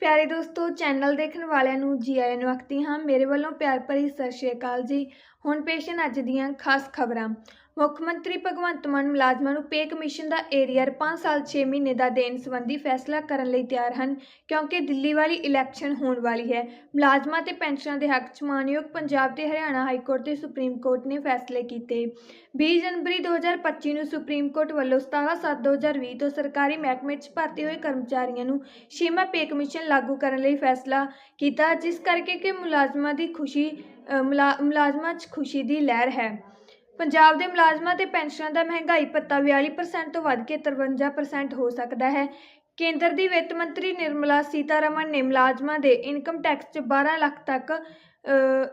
ਪਿਆਰੇ ਦੋਸਤੋ ਚੈਨਲ ਦੇਖਣ ਵਾਲਿਆਂ ਨੂੰ, ਜੀ ਆਇਆਂ ਨੂੰ ਆਖਦੀ ਹਾਂ, ਮੇਰੇ ਵੱਲੋਂ ਪਿਆਰ ਭਰੀ ਸਤਿ ਸ਼੍ਰੀ ਅਕਾਲ ਜੀ। ਹੁਣ ਪੇਸ਼ ਹਨ ਅੱਜ ਦੀਆਂ ਖਾਸ ਖਬਰਾਂ। ਮੁੱਖ ਮੰਤਰੀ ਭਗਵੰਤ ਮਾਨ ਮੁਲਾਜ਼ਮਾਂ ਨੂੰ ਪੇ ਕਮਿਸ਼ਨ ਦਾ ਏਰੀਅਰ 5 ਸਾਲ 6 ਮਹੀਨੇ ਦਾ ਦੇਣ ਸੰਬੰਧੀ ਫੈਸਲਾ ਕਰਨ ਲਈ ਤਿਆਰ ਹਨ, ਕਿਉਂਕਿ ਦਿੱਲੀ ਵਾਲੀ ਇਲੈਕਸ਼ਨ ਹੋਣ ਵਾਲੀ ਹੈ। ਮੁਲਾਜ਼ਮਾਂ ਤੇ ਪੈਨਸ਼ਨਾਂ ਦੇ ਹੱਕ 'ਚ ਮਾਨਯੋਗ ਪੰਜਾਬ ਤੇ ਹਰਿਆਣਾ ਹਾਈ ਕੋਰਟ ਤੇ ਸੁਪਰੀਮ ਕੋਰਟ ਨੇ ਫੈਸਲੇ ਕੀਤੇ। 20 ਜਨਵਰੀ 2025 ਨੂੰ ਸੁਪਰੀਮ ਕੋਰਟ ਵੱਲੋਂ 17/7/2020 ਤੋਂ ਸਰਕਾਰੀ ਮਹਿਕਮੇ 'ਚ ਭਰਤੀ ਹੋਏ ਕਰਮਚਾਰੀਆਂ ਨੂੰ ਛੇਵਾਂ ਪੇ ਕਮਿਸ਼ਨ ਲਾਗੂ ਕਰਨ ਲਈ ਫੈਸਲਾ ਕੀਤਾ, ਜਿਸ ਕਰਕੇ ਕਿ ਮੁਲਾਜ਼ਮਾਂ ਦੀ ਖੁਸ਼ੀ ਮੁਲਾ- ਮੁਲਾਜ਼ਮਾਂ 'ਚ ਖੁਸ਼ੀ ਦੀ ਲਹਿਰ ਹੈ। ਪੰਜਾਬ ਦੇ ਮੁਲਾਜ਼ਮਾਂ ਤੇ ਪੈਨਸ਼ਨਾਂ ਦਾ ਮਹਿੰਗਾਈ ਭੱਤਾ 42% ਤੋਂ ਵੱਧ ਕੇ 53% ਹੋ ਸਕਦਾ ਹੈ। ਕੇਂਦਰ ਦੀ ਵਿੱਤ ਮੰਤਰੀ ਨਿਰਮਲਾ ਸੀਤਾਰਮਨ ਨੇ ਮੁਲਾਜ਼ਮਾਂ ਦੇ ਇਨਕਮ ਟੈਕਸ 'ਚ 12 ਲੱਖ ਤੱਕ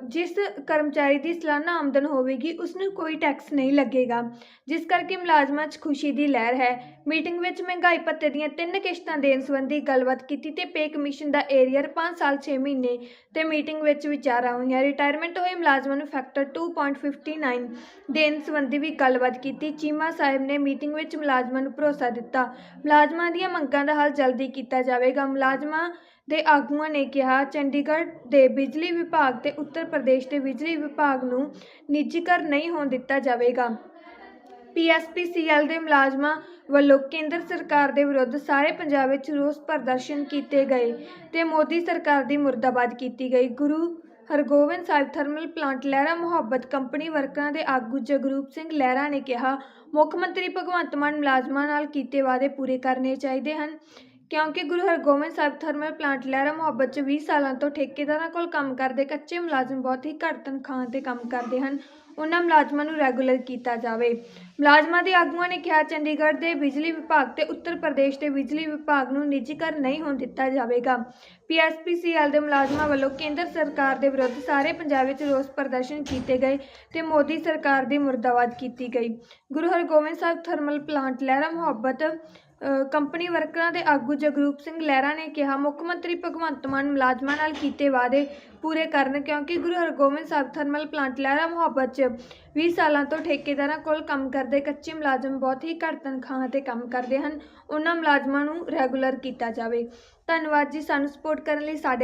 ਜਿਸ ਕਰਮਚਾਰੀ ਦੀ ਸਾਲਾਨਾ ਆਮਦਨ ਹੋਵੇਗੀ ਉਸ ਨੂੰ ਕੋਈ ਟੈਕਸ ਨਹੀਂ ਲੱਗੇਗਾ। ਜਿਸ ਕਰਕੇ ਮੁਲਾਜ਼ਮਾਂ 'ਚ ਖੁਸ਼ੀ ਦੀ ਲਹਿਰ ਹੈ। ਮੀਟਿੰਗ ਵਿੱਚ ਮਹਿੰਗਾਈ ਭੱਤੇ ਦੀਆਂ ਤਿੰਨ ਕਿਸ਼ਤਾਂ ਦੇਣ ਸੰਬੰਧੀ ਗੱਲਬਾਤ ਕੀਤੀ ਤੇ ਪੇ ਕਮਿਸ਼ਨ ਦਾ ਏਰੀਅਰ 5 ਸਾਲ 6 ਮਹੀਨੇ ਤੇ ਮੀਟਿੰਗ ਵਿੱਚ ਵਿਚਾਰਾਂ ਹੋਈਆਂ। ਰਿਟਾਇਰਮੈਂਟ ਹੋਏ ਮੁਲਾਜ਼ਮਾਂ ਨੂੰ ਫੈਕਟਰ 2.59 ਦੇਣ ਸੰਬੰਧੀ ਵੀ ਗੱਲਬਾਤ ਕੀਤੀ। ਚੀਮਾ ਸਾਹਿਬ ਨੇ ਮੀਟਿੰਗ ਵਿੱਚ ਮੁਲਾਜ਼ਮਾਂ ਨੂੰ ਭਰੋਸਾ ਦਿੱਤਾ। ਮੁਲਾਜ਼ਮਾਂ ਦੀਆਂ ਮੰਗਾਂ ਦਾ ਹੱਲ ਜਲਦੀ ਕੀਤਾ ਜਾਵੇਗਾ। ਮੁਲਾਜ਼ਮਾਂ ਦੇ ਆਗੂਆਂ ਨੇ ਕਿਹਾ, ਚੰਡੀਗੜ੍ਹ ਦੇ ਬਿਜਲੀ ਵਿਭਾਗ ਤੇ ਉੱਤਰ ਪ੍ਰਦੇਸ਼ ਦੇ ਬਿਜਲੀ ਵਿਭਾਗ ਨੂੰ ਨਿੱਜੀਕਰਨ ਨਹੀਂ ਹੋਣ ਦਿੱਤਾ ਜਾਵੇਗਾ। ਪੀਐਸਪੀਸੀਐਲ ਦੇ ਮੁਲਾਜ਼ਮਾਂ ਵੱਲੋਂ ਕੇਂਦਰ ਸਰਕਾਰ ਦੇ ਵਿਰੁੱਧ ਸਾਰੇ ਪੰਜਾਬ ਵਿੱਚ ਰੋਸ ਪ੍ਰਦਰਸ਼ਨ ਕੀਤੇ ਗਏ ਤੇ ਮੋਦੀ ਸਰਕਾਰ ਦੀ ਮੁਰਦਾਬਾਦ ਕੀਤੀ ਗਈ। Guru Hargobind Sahib thermal plant Lehra Mohabbat company ਵਰਕਰਾਂ ਦੇ ਆਗੂ ਜਗਰੂਪ ਸਿੰਘ ਲਹਿਰਾ ਨੇ ਕਿਹਾ, ਮੁੱਖ ਮੰਤਰੀ ਭਗਵੰਤ ਮਾਨ ਮੁਲਾਜ਼ਮਾਂ ਨਾਲ ਕੀਤੇ ਵਾਅਦੇ ਪੂਰੇ ਕਰਨੇ ਚਾਹੀਦੇ ਹਨ। ਕਿਉਂਕਿ ਗੁਰੂ ਹਰਗੋਬਿੰਦ ਸਾਹਿਬ ਥਰਮਲ ਪਲਾਂਟ ਲਹਿਰਾ ਮੁਹੱਬਤ 'ਚ 20 ਸਾਲਾਂ ਤੋਂ ਠੇਕੇਦਾਰਾਂ ਕੋਲ ਕੰਮ ਕਰਦੇ, ਕੱਚੇ ਮੁਲਾਜ਼ਮ ਬਹੁਤ ਹੀ ਘੱਟ ਤਨਖਾਹਾਂ ਤੇ ਕੰਮ ਕਰਦੇ ਹਨ, ਉਹਨਾਂ ਮੁਲਾਜ਼ਮਾਂ ਨੂੰ ਰੈਗੂਲਰ ਕੀਤਾ ਜਾਵੇ। ਮੁਲਾਜ਼ਮਾਂ ਦੇ ਆਗੂਆਂ ਨੇ ਕਿਹਾ, ਚੰਡੀਗੜ੍ਹ ਦੇ ਬਿਜਲੀ ਵਿਭਾਗ ਤੇ ਉੱਤਰ ਪ੍ਰਦੇਸ਼ ਦੇ ਬਿਜਲੀ ਵਿਭਾਗ ਨੂੰ ਨਿੱਜੀਕਰਨ ਨਹੀਂ ਹੋਣ ਦਿੱਤਾ ਜਾਵੇਗਾ। ਪੀਐਸਪੀਸੀਐਲ ਦੇ ਮੁਲਾਜ਼ਮਾਂ ਵੱਲੋਂ ਕੇਂਦਰ ਸਰਕਾਰ ਦੇ ਵਿਰੁੱਧ ਸਾਰੇ ਪੰਜਾਬ ਵਿੱਚ ਰੋਸ ਪ੍ਰਦਰਸ਼ਨ ਕੀਤੇ ਗਏ ਤੇ ਮੋਦੀ ਸਰਕਾਰ ਦੀ ਮੁਰਦਾਬਾਦ ਕੀਤੀ ਗਈ। Guru Hargobind Sahib thermal plant Lehra Mohabbat company ਵਰਕਰਾਂ ਦੇ ਆਗੂ ਜਗਰੂਪ ਸਿੰਘ ਲਹਿਰਾ ਨੇ ਕਿਹਾ, ਮੁੱਖ ਮੰਤਰੀ ਭਗਵੰਤ ਮਾਨ ਮੁਲਾਜ਼ਮਾਂ ਨਾਲ ਕੀਤੇ ਵਾਅਦੇ ਪੂਰੇ ਕਰਨ ਕਿਉਂਕਿ ਗੁਰੂ ਹਰਗੋਬਿੰਦ ਸਾਹਿਬ ਥਰਮਲ ਪਲਾਂਟ ਲਹਿਰਾ ਮੁਹੱਬਤ 'ਚ 20 ਸਾਲਾਂ ਤੋਂ ਠੇਕੇਦਾਰਾਂ ਕੋਲ ਕੰਮ ਕਰਦੇ ਕੱਚੇ ਮੁਲਾਜ਼ਮ ਬਹੁਤ ਹੀ ਘੱਟ ਤਨਖਾਹਾਂ ਤੇ ਕੰਮ ਕਰਦੇ ਹਨ। ਉਹਨਾਂ ਮੁਲਾਜ਼ਮਾਂ ਨੂੰ ਰੈਗੂਲਰ ਕੀਤਾ ਜਾਵੇ। ਧੰਨਵਾਦ ਜੀ, ਸਾਨੂੰ ਸਪੋਰਟ ਕਰਨ ਲਈ ਸਾਡੇ